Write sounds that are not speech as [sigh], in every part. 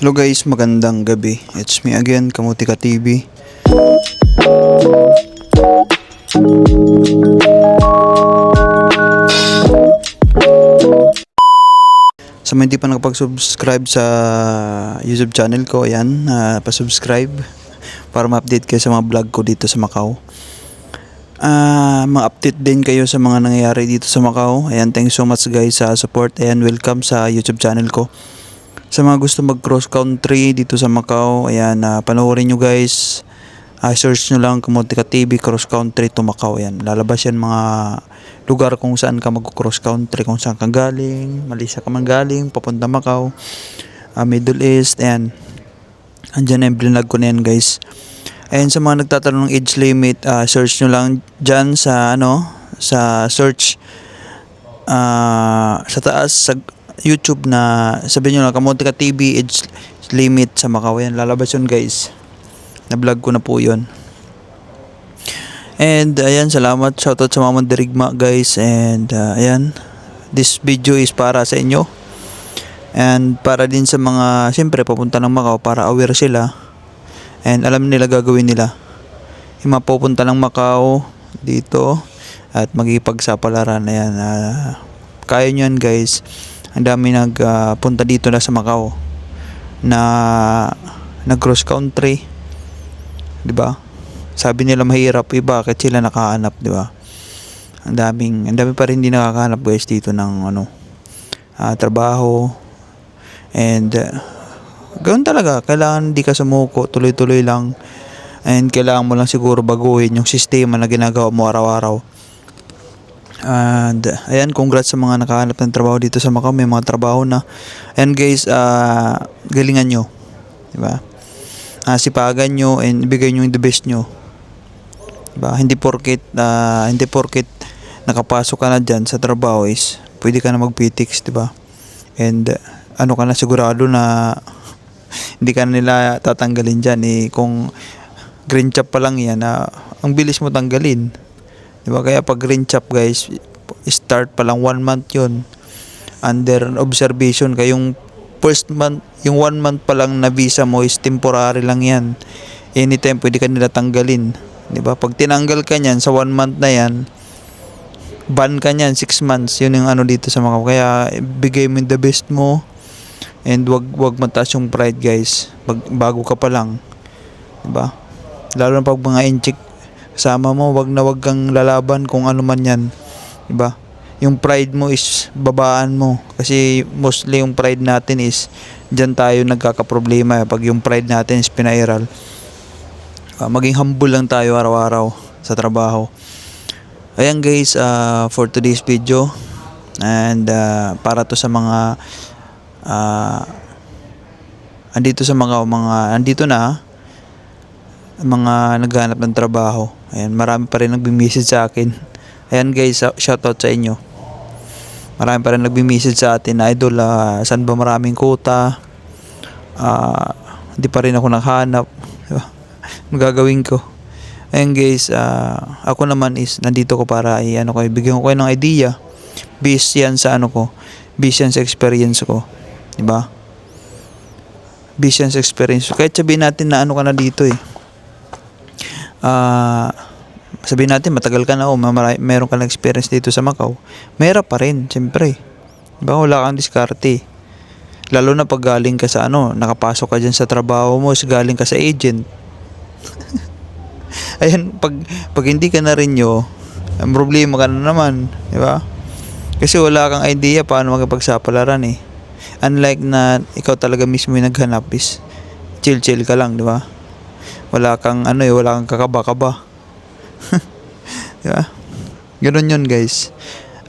Hello guys, magandang gabi. It's me again, Kamutika TV. Sa mga hindi pa nakapag-subscribe sa YouTube channel ko, ayan, uh, pa-subscribe para ma-update kayo sa mga vlog ko dito sa Macau. Ah, ma-update din kayo sa mga nangyayari dito sa Macau. Ayan, thanks so much guys sa support. Ayan, welcome sa YouTube channel ko. Sa mga gusto mag cross country dito sa Macau, ayan, uh, panoorin nyo guys. Ah, search nyo lang Kamotika TV cross country to Macau. Ayan, lalabas yan mga lugar kung saan ka mag cross country, kung saan ka galing, Malaysia ka man galing, papunta Macau, ah, Middle East, ayan. Andyan yung blinag ko na yan guys. And sa mga nagtatanong ng age limit, ah, search nyo lang dyan sa ano, sa search ah, sa taas sa YouTube na sabihin nyo lang Kamontika TV age limit sa Macau. Yan, lalabas yun guys. Na-vlog ko na po yun. And ayan, salamat. Shoutout sa mga mandirigma guys. And ah, ayan, this video is para sa inyo. And para din sa mga, siyempre papunta ng Macau para aware sila. And alam nila gagawin nila. Yung mapupunta ng Macau dito at magipagsapalaran. Ayan, ah, kaya nyo yan guys. Ang dami nagpunta dito na sa Macau na nag cross country. 'Di ba? Sabi nila mahirap, eh bakit sila nakahanap, 'di ba? Ang daming, ang dami pa rin hindi nakakahanap guys dito ng ano, ah, trabaho. And uh, ganoon talaga, kailangan hindi ka sumuko, tuloy-tuloy lang. And kailangan mo lang siguro baguhin yung sistema na ginagawa mo araw-araw. And ayan, congrats sa mga nakahanap ng trabaho dito sa Macau. May mga trabaho na. And guys, ah, galingan nyo. Diba? Ah, sipagan nyo and ibigay nyo yung the best nyo. Diba? Hindi porket, ah, hindi porket nakapasok ka na dyan sa trabaho is pwede ka na mag-PTX, diba? And ah, ano ka na sigurado na [laughs] hindi ka nila tatanggalin dyan eh kung green chop pa lang yan na ang bilis mo tanggalin Di ba? Kaya pag green chop guys, start pa lang one month yun. Under observation kayong first month, yung one month pa lang na visa mo is temporary lang yan. Anytime pwede ka nila tanggalin. Di ba? Pag tinanggal ka niyan sa one month na yan, ban ka niyan, six months. Yun yung ano dito sa mga. Kaya bigay mo the best mo. And wag wag mataas yung pride guys. Bag, bago ka pa lang. Di ba? Lalo na pag mga inchik kasama mo, wag na wag kang lalaban kung ano man yan. Diba? Yung pride mo is babaan mo. Kasi mostly yung pride natin is dyan tayo nagkakaproblema pag yung pride natin is pinairal. Uh, maging humble lang tayo araw-araw sa trabaho. Ayan guys, uh, for today's video. And uh, para to sa mga uh, andito sa mga mga andito na mga naghanap ng trabaho. Ayan, marami pa rin nagbi-message sa akin. Ayan guys, shoutout sa inyo. Marami pa rin nagbi-message sa atin na idol, uh, saan ba maraming quota? Uh, hindi pa rin ako nakahanap. Diba? [laughs] Magagawin ko. Ayan guys, uh, ako naman is nandito ko para i ano ko, bigyan ko kayo ng idea. Based yan sa ano ko, based yan sa experience ko. 'Di ba? Based yan sa experience. Kahit sabihin natin na ano ka na dito eh ah sabihin natin matagal ka na o mamara- meron ka na experience dito sa Macau, mera pa rin, siyempre. Diba, wala kang diskarte. Lalo na pag galing ka sa ano, nakapasok ka dyan sa trabaho mo, galing ka sa agent. [laughs] Ayan, pag, pag hindi ka na rin nyo, ang problema ka na naman, di ba? Kasi wala kang idea paano magpagsapalaran eh. Unlike na ikaw talaga mismo yung naghanap is chill-chill ka lang, di ba? Wala kang ano eh, wala kang kakaba-kaba. [laughs] di ba? Ganun yun guys.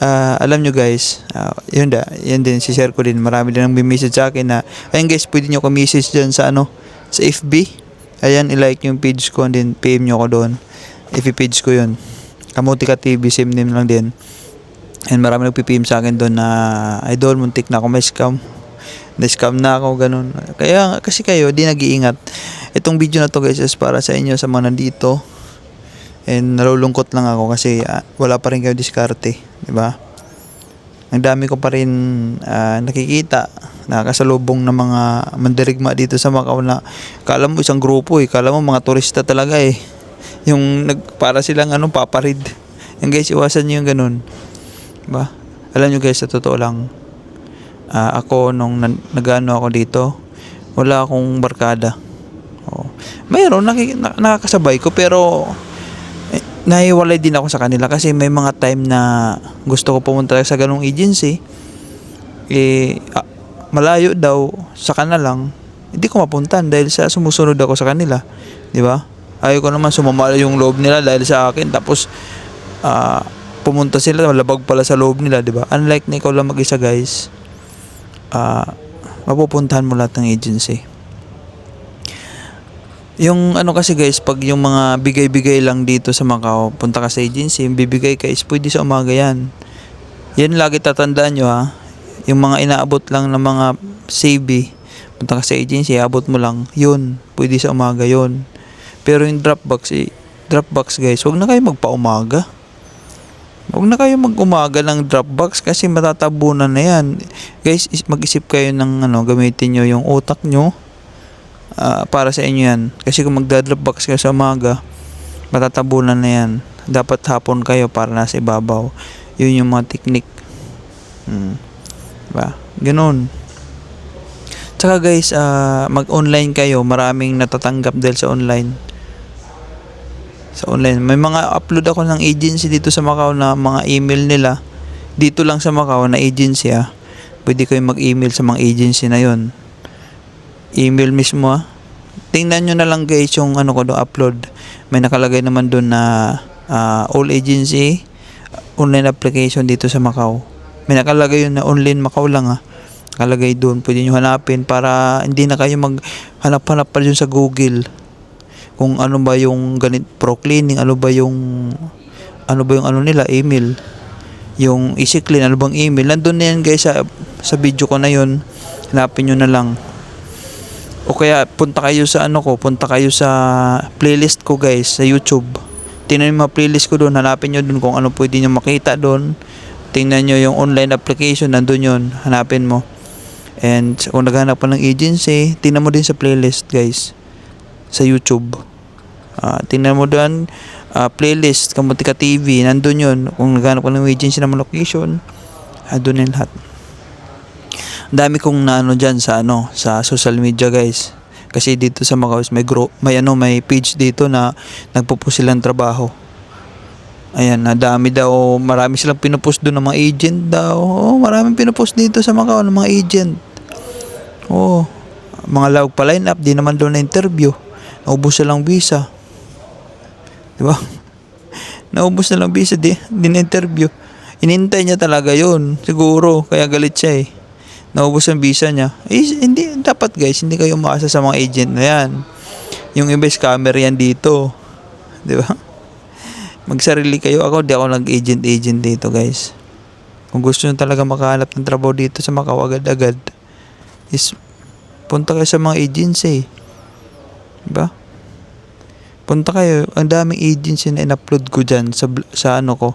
Uh, alam nyo guys, uh, yun da, yun din, si share ko din. Marami din ang message sa akin na, ayun guys, pwede nyo ka-message dyan sa ano, sa FB. Ayan, i-like yung page ko and then PM nyo ko doon. FB page ko yun. Kamutika TV, same name lang din. And marami nagpipim sa akin doon na idol, muntik na ako may scam. Na-scam na ako, ganun. Kaya, kasi kayo, di nag-iingat. Itong video na to guys is para sa inyo sa mga nandito. And nalulungkot lang ako kasi uh, wala pa rin kayo diskarte. di ba? Ang dami ko pa rin uh, nakikita nakakasalubong ng mga mandirigma dito sa Macau na kala mo isang grupo eh, kala mo mga turista talaga eh. Yung nag, para silang ano, paparid. Yung guys, iwasan nyo yung ganun. Ba? Alam nyo guys, sa totoo lang, ah, ako nung nagano ako dito, wala akong barkada. Oh. Mayroon, naki, na, nakakasabay ko pero eh, nahiwalay din ako sa kanila kasi may mga time na gusto ko pumunta sa ganong agency. Eh ah, malayo daw sa kanila lang hindi ko mapuntan dahil sa sumusunod ako sa kanila di ba? Ayaw ko naman sumama yung loob nila dahil sa akin tapos ah, pumunta sila malabag pala sa loob nila di ba? Unlike na ikaw lang mag-isa guys ah mapupuntahan mo lahat ng agency yung ano kasi guys, pag yung mga bigay-bigay lang dito sa Macau, punta ka sa agency, yung bibigay ka is pwede sa umaga yan. Yan lagi tatandaan nyo ha. Yung mga inaabot lang ng mga CB, punta ka sa agency, abot mo lang, yun, pwede sa umaga yun. Pero yung Dropbox, eh, Dropbox guys, wag na kayo magpa-umaga. Huwag na kayo mag-umaga ng Dropbox kasi matatabunan na yan. Guys, is- mag-isip kayo ng ano, gamitin nyo yung utak nyo ah, para sa inyo yan. Kasi kung magda-dropbox kayo sa umaga, matatabunan na yan. Dapat hapon kayo para nasa ibabaw. Yun yung mga technique. Hmm. Diba? Ganun. Tsaka guys, ah, mag-online kayo. Maraming natatanggap dahil sa online. Sa online. May mga upload ako ng agency dito sa Macau na mga email nila. Dito lang sa Macau na agency ah. Pwede kayo mag-email sa mga agency na yon email mismo ah. Tingnan nyo na lang guys yung ano ko do upload. May nakalagay naman doon na ah, all agency online application dito sa Macau. May nakalagay yun na online Macau lang ah. Nakalagay doon. Pwede nyo hanapin para hindi na kayo maghanap-hanap pa dyan sa Google. Kung ano ba yung ganit pro cleaning, ano ba yung ano ba yung ano nila email. Yung easy clean, ano bang email. Nandun na yan guys sa, sa video ko na yun. Hanapin nyo na lang. O kaya punta kayo sa ano ko, punta kayo sa playlist ko guys sa YouTube. Tingnan yung mga playlist ko doon, hanapin nyo doon kung ano pwede nyo makita doon. Tingnan nyo yung online application, nandun yun, hanapin mo. And kung naghanap ka ng agency, tingnan mo din sa playlist guys sa YouTube. Ah, tingnan mo doon, ah, playlist, Kamutika TV, nandun yun. Kung naghanap ka ng agency mga location, andun yung lahat. Dami kong naano diyan sa ano sa social media guys. Kasi dito sa Macau may group, may ano may page dito na nagpo-post silang trabaho. Ayan, dami daw, marami silang pinupost doon ng mga agent daw. Oh, maraming pinupost dito sa Macau ng mga agent. Oh, mga lawag pa line up, di naman doon na interview. Naubos na lang visa. Di ba? [laughs] Naubos na lang visa, di, di na interview. Inintay niya talaga yon siguro, kaya galit siya eh naubos ang visa niya. Eh, hindi, dapat guys, hindi kayo umaasa sa mga agent na yan. Yung iba scammer yan dito. Di ba? [laughs] Magsarili kayo. Ako, di ako nag-agent-agent dito guys. Kung gusto nyo talaga makahanap ng trabaho dito sa Macau agad-agad, is punta kayo sa mga agency. Di ba? Punta kayo. Ang daming agency na in-upload ko dyan sa, sa ano ko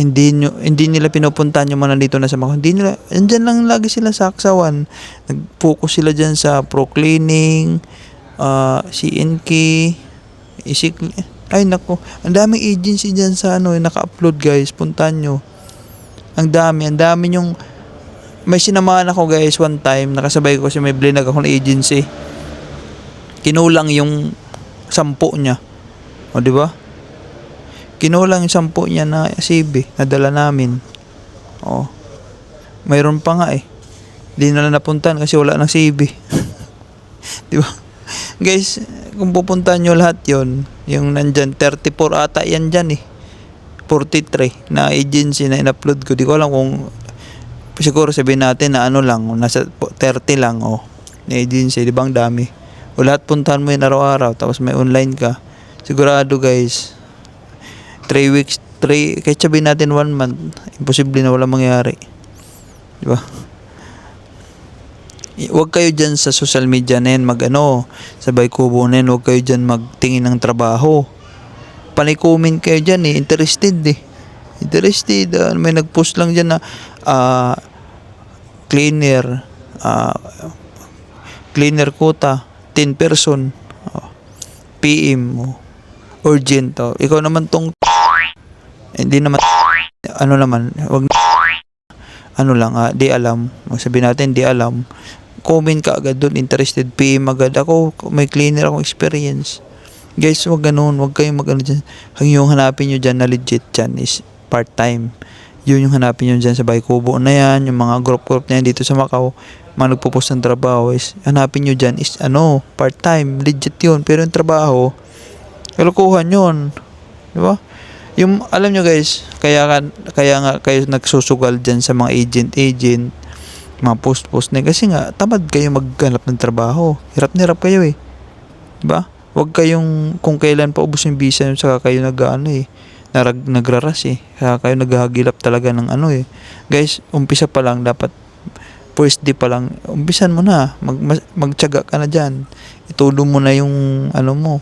hindi nyo, hindi nila pinupuntahan yung mga nandito na sa Macau. Hindi nila, andyan lang lagi sila sa Aksawan. Nag-focus sila dyan sa pro cleaning, uh, CNK, isik, ay nako, ang daming agency dyan sa ano, naka-upload guys, puntahan nyo. Ang dami, ang dami yung, may sinamahan ako guys one time, nakasabay ko kasi may blinag ako na agency. Kinulang yung sampo niya. O, di ba? Kinulang yung sampu niya na CB, nadala namin. Oo. Mayroon pa nga eh. Di na lang napuntahan kasi wala ng CB. [laughs] Di ba? Guys, kung pupuntahan nyo lahat yon yung nandyan, 34 ata yan dyan eh. 43 na agency na in-upload ko. Di ko alam kung siguro sabihin natin na ano lang, nasa 30 lang oh. Na agency, di ba ang dami? O lahat puntahan mo yun araw-araw, tapos may online ka. Sigurado guys, 3 weeks, 3, kahit sabihin natin 1 month, imposible na wala mangyari. Di ba? Huwag kayo dyan sa social media na yan mag ano, sabay kubo na yan, huwag kayo dyan magtingin ng trabaho. Panay-comment kayo dyan eh, interested eh. Interested, ah, may nag-post lang dyan na ah, cleaner, ah, cleaner quota, 10 person, oh, PM mo, urgent to. Ikaw naman tong hindi naman ano naman, wag ano lang, ah, di alam. Sabihin natin, di alam. Comment ka agad doon, interested, PM agad. Ako, may cleaner akong experience. Guys, wag ganun, wag kayong mag ano dyan. Ang yung hanapin nyo dyan na legit dyan is part-time. Yun yung hanapin nyo dyan sa Baykubo na yan, yung mga group-group na yan dito sa Macau, mga nagpo-post ng trabaho is, hanapin nyo dyan is ano, part-time, legit yun. Pero yung trabaho, kalukuhan yun. Di ba? Yung, alam nyo guys, kaya, ka- kaya nga kayo nagsusugal dyan sa mga agent-agent, mga post-post na, kasi nga, tamad kayo maghanap ng trabaho. Hirap na hirap kayo eh. Diba? Huwag kayong, kung kailan pa ubos yung visa, saka kayo nag, ano eh, narag, nagraras eh. Kaya kayo naghahagilap talaga ng ano eh. Guys, umpisa pa lang, dapat, first day pa lang, umpisan mo na, mag, magtyaga ka na dyan. Itulo mo na yung, ano mo,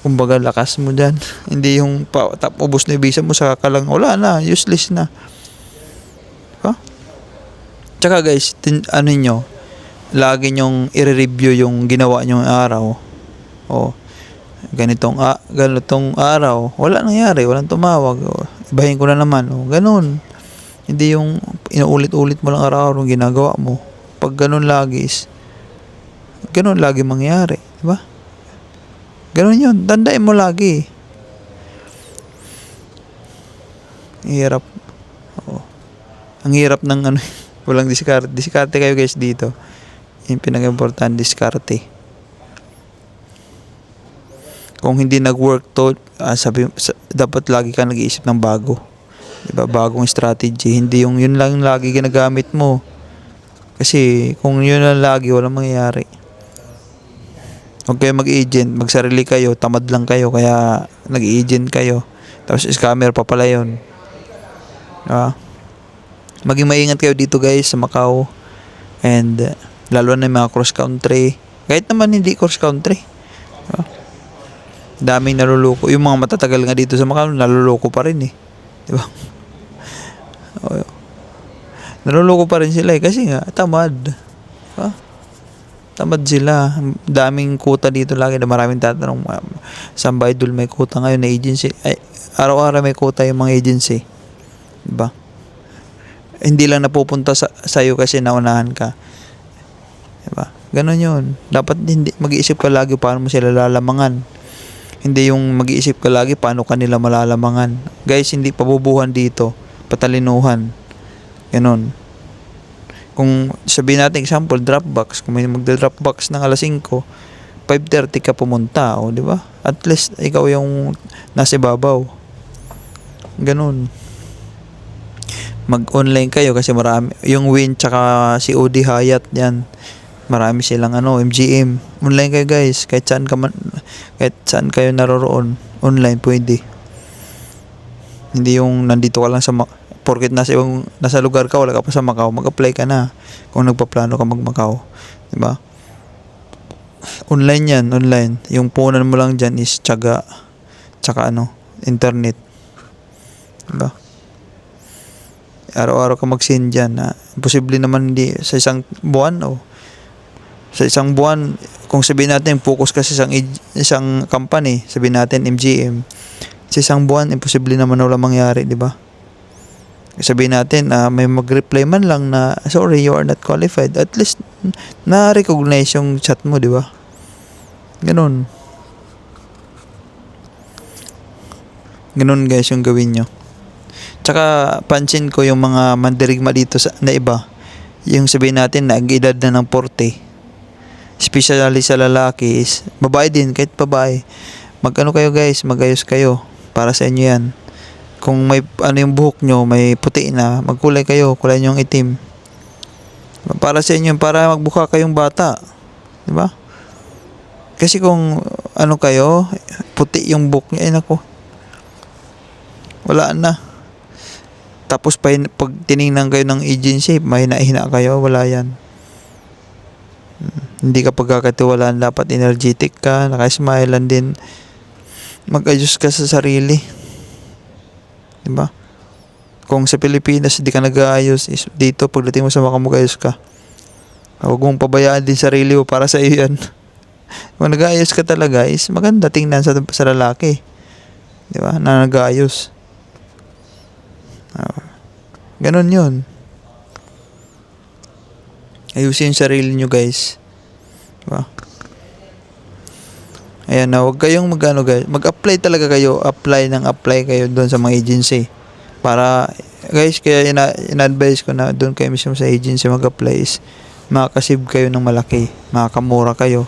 kumbaga lakas mo dyan. Hindi yung pa, tap, ubos na visa mo, saka ka lang, wala na, useless na. Diba? Tsaka guys, tin, ano nyo, lagi nyong i-review yung ginawa nyong araw. O, ganitong, a, ganitong araw, wala nangyari, walang tumawag. O, ibahin ko na naman. O, ganun. Hindi yung inuulit-ulit mo lang araw-araw yung ginagawa mo. Pag ganun lagi is, ganun lagi mangyari. Diba? Ganun yun. Tandaan mo lagi. Hirap. Oo. Ang hirap ng ano, [laughs] walang diskarte. Diskarte kayo guys dito. Yung pinag-important, diskarte. Kung hindi nag-work to, ah, sabi, sa- dapat lagi ka nag-iisip ng bago. Diba? Bagong strategy. Hindi yung yun lang lagi ginagamit mo. Kasi kung yun lang lagi, walang mangyayari. Huwag kayo mag-agent, magsarili kayo, tamad lang kayo, kaya nag-agent kayo. Tapos scammer pa pala yun. Diba? Maging maingat kayo dito guys sa Macau. And lalo na yung mga cross country. Kahit naman hindi cross country. Diba? Daming naluloko. Yung mga matatagal nga dito sa Macau, naluloko pa rin eh. Diba? [laughs] Naluloko pa rin sila eh. Kasi nga, tamad. Diba? Tamad sila. Daming kuta dito lagi na maraming tatanong. Saan ba idol may kuta ngayon na agency? Ay, araw-araw may kuta yung mga agency. Diba? Hindi lang napupunta sa sa'yo kasi naunahan ka. Diba? Ganon yun. Dapat hindi, mag-iisip ka lagi paano mo sila lalamangan. Hindi yung mag-iisip ka lagi paano kanila malalamangan. Guys, hindi pabubuhan dito. Patalinuhan. Ganon. Kung sabihin natin example, Dropbox. Kung may magda-Dropbox ng alas 5, 5.30 ka pumunta. O, di ba? At least, ikaw yung nasa ibabaw. Ganon mag-online kayo kasi marami yung Win tsaka si OD Hayat yan marami silang ano MGM online kayo guys kahit saan ka man kahit saan kayo naroroon online pwede hindi yung nandito ka lang sa Ma- porket nasa yung nasa lugar ka wala ka pa sa Macau mag-apply ka na. Kung nagpaplano ka mag Macau di ba online yan online. Yung punan mo lang dyan is tsaga tsaka ano internet. Di ba araw-araw ka mag-send dyan na posible naman hindi sa isang buwan o sa isang buwan kung sabihin natin focus ka sa isang isang company sabihin natin MGM sa isang buwan imposible naman na wala mangyari di ba sabihin natin ah, may mag-reply man lang na sorry you are not qualified at least na-recognize yung chat mo di ba ganun ganun guys yung gawin nyo Tsaka pansin ko yung mga mandirigma dito sa, na iba. Yung sabihin natin na edad na ng 40. Especially sa lalaki is babae din kahit babae. Magano kayo guys, magayos kayo para sa inyo yan. Kung may ano yung buhok nyo, may puti na, magkulay kayo, kulay nyo yung itim. Para sa inyo, para magbuka kayong bata. Di ba? Kasi kung ano kayo, puti yung buhok nyo, ay nako. Wala na. Tapos pa, pag tiningnan kayo ng agency, mahina-hina kayo, wala yan. Hmm, Hindi ka pagkakatiwalaan, dapat energetic ka, nakasmile din. Mag-ayos ka sa sarili. Diba? Kung sa Pilipinas, hindi ka nag-aayos, is dito, pagdating mo sa Macau, mag-ayos ka. Huwag mong pabayaan din sarili mo para sa iyo yan. [laughs] Kung nag-aayos ka talaga is maganda tingnan sa, sa lalaki. Di ba? Na nag-aayos. Ah, Ganon yun. Ayusin yung sarili nyo guys. Di ba? Ayan na, huwag kayong mag, ano, guys, mag-apply talaga kayo, apply ng apply kayo doon sa mga agency. Para, guys, kaya ina, ina-advise ko na doon kayo mismo sa agency mag-apply is makakasib kayo ng malaki, makakamura kayo.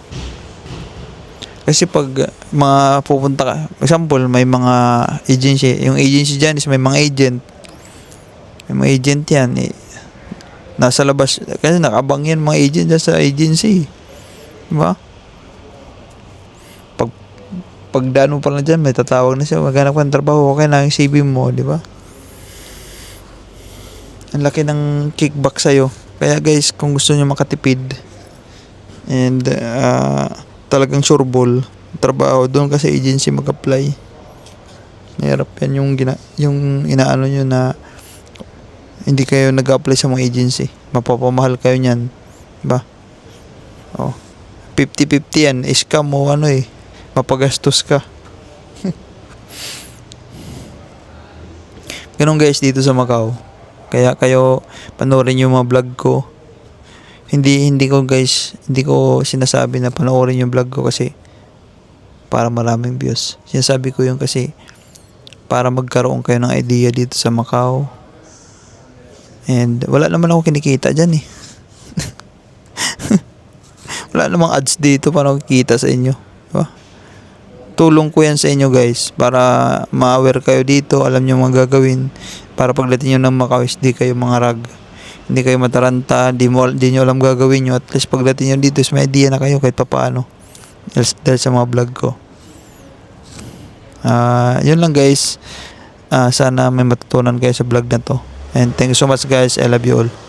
Kasi pag mga pupunta ka, example, may mga agency, yung agency dyan is may mga agent. May mga agent yan, eh, nasa labas, kasi nakabang yan mga agent dyan sa agency. Diba? Pag, pag daan mo pa lang dyan, may tatawag na siya, maghanap ka ng trabaho, okay na yung CV mo, di ba? Ang laki ng kickback sa'yo. Kaya guys, kung gusto nyo makatipid and uh, talagang sureball trabaho doon kasi agency mag-apply. Mahirap yan yung, gina, yung inaano nyo na hindi kayo nag-apply sa mga agency. Mapapamahal kayo niyan. Diba? Oh. 50-50 yan. Scam mo ano eh. Mapagastos ka. [laughs] Ganun guys dito sa Macau. Kaya kayo panoorin yung mga vlog ko. Hindi hindi ko guys, hindi ko sinasabi na panoorin yung vlog ko kasi para maraming views. Sinasabi ko yun kasi para magkaroon kayo ng idea dito sa Macau. And wala naman ako kinikita dyan eh. [laughs] wala namang ads dito para makikita sa inyo. Diba? Tulong ko yan sa inyo guys para ma-aware kayo dito, alam nyo mga gagawin para pagdating nyo ng Macau is di kayo mga rag. Hindi kayo mataranta, di, mo, di nyo alam gagawin nyo. At least pagdating nyo dito may idea na kayo kahit papaano. Dahil, sa mga vlog ko. Ah, yun lang guys. Ah, sana may matutunan kayo sa vlog na to. And thank you so much guys. I love you all.